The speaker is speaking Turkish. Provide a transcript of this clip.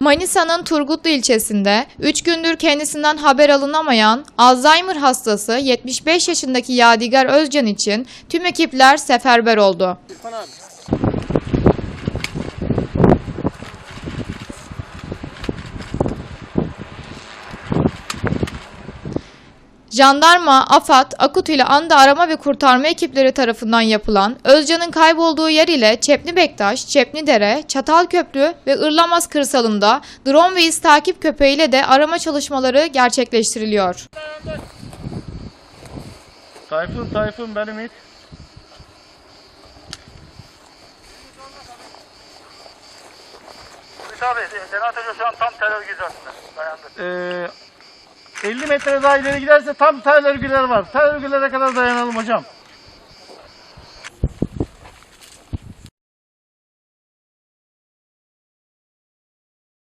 Manisa'nın Turgutlu ilçesinde 3 gündür kendisinden haber alınamayan Alzheimer hastası 75 yaşındaki Yadigar Özcan için tüm ekipler seferber oldu. Jandarma, AFAD, AKUT ile anda arama ve kurtarma ekipleri tarafından yapılan Özcan'ın kaybolduğu yer ile Çepni Bektaş, Çepni Dere, Çatalköprü ve Irlamaz kırsalında drone ve iz takip köpeğiyle de arama çalışmaları gerçekleştiriliyor. Tayfun Tayfun benim it. Abi, Hoca şu an tam terör hizasında. Dayandı. Ee, 50 metre daha ileri giderse tam tel örgüler var. Tel örgülere kadar dayanalım hocam.